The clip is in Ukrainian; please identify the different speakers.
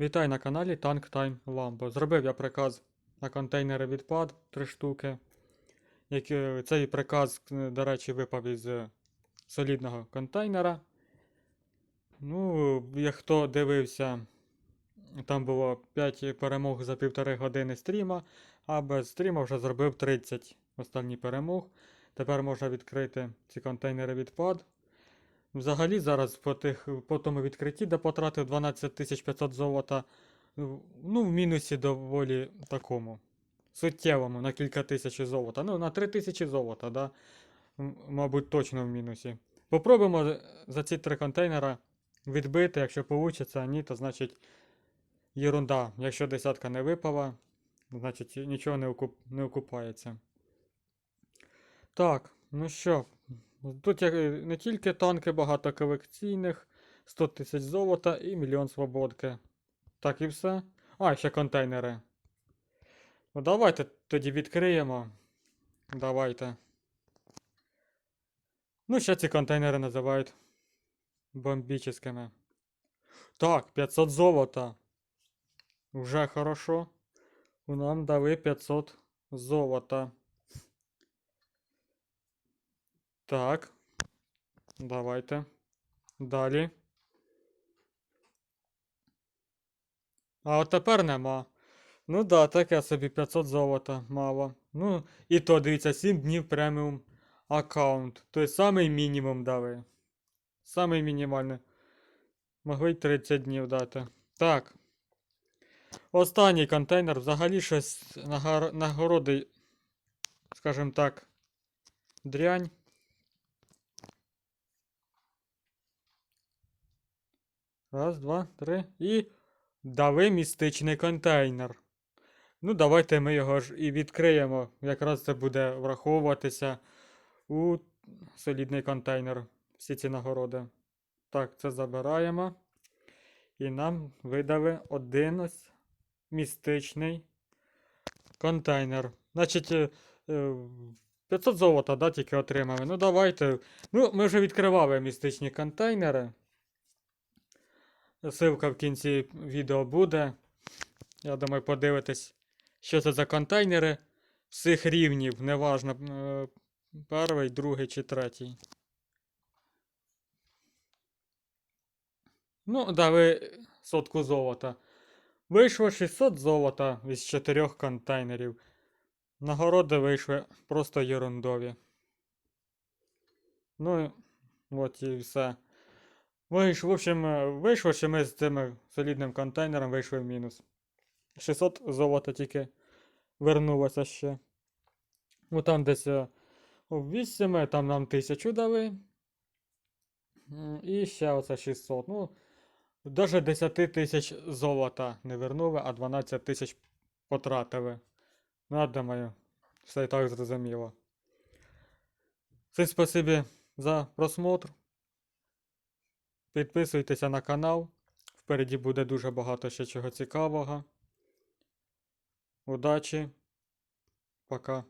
Speaker 1: Вітай на каналі Tank Time Lambo. Зробив я приказ на контейнери відпад 3 штуки. Які, цей приказ, до речі, випав із солідного контейнера. Ну, як хто дивився, там було 5 перемог за півтори години стріма, а без стріма вже зробив 30 останній перемог. Тепер можна відкрити ці контейнери відпад. Взагалі зараз по, тих, по тому відкритті, де потратив 12 500 золота, ну, в мінусі доволі такому. Суттєвому на кілька тисяч золота. Ну, на 3 тисячі золота, да? Мабуть, точно в мінусі. Попробуємо за- ці три контейнера відбити, якщо вийде, ні, то значить єрунда. Якщо десятка не випала, значить нічого не, окуп... не окупається. Так, ну що, Тут е, не тільки танки, багато колекційних, 100 тисяч золота і мільйон свободки. Так і все. А, ще контейнери. Ну давайте тоді відкриємо. Давайте. Ну, ще ці контейнери називають бомбічними. Так, 500 золота. Уже хорошо. Нам дали 500 золота. Так. Давайте. Далі. А от тепер нема. Ну да, таке собі 500 золота мало. Ну, і то дивіться, 7 днів преміум аккаунт. Тобто самий мінімум дали. Самий мінімальний. Могли й 30 днів дати. Так. Останній контейнер взагалі щось нагороди, скажімо так, дрянь. Раз, два, три. І дали містичний контейнер. Ну, давайте ми його ж і відкриємо. Якраз це буде враховуватися у солідний контейнер. Всі ці нагороди. Так, це забираємо. І нам видали один ось містичний контейнер. Значить, е, е, 500 золота, да, тільки отримали. Ну, давайте. Ну, ми вже відкривали містичні контейнери. Ссылка в кінці відео буде. Я думаю, подивитесь, що це за контейнери всіх рівнів, неважно, е, перший, другий чи третій. Ну, дали сотку золота. Вийшло 600 золота із 4 контейнерів. Нагороди вийшли просто ерундові. Ну, от і все. В общем, е, вийшло, що ми з цим солідним контейнером вийшли в мінус. 600 золота тільки вернулося ще. Ну там десь е, 8, там нам 1000 дали. І ще оце 600. Ну, навіть 10 тисяч золота не вернули, а 12 тисяч потратили. Ну, я думаю, все і так зрозуміло. Всім спасибі за просмотр. Підписуйтеся на канал. Впереді буде дуже багато ще чого цікавого. Удачі. Пока.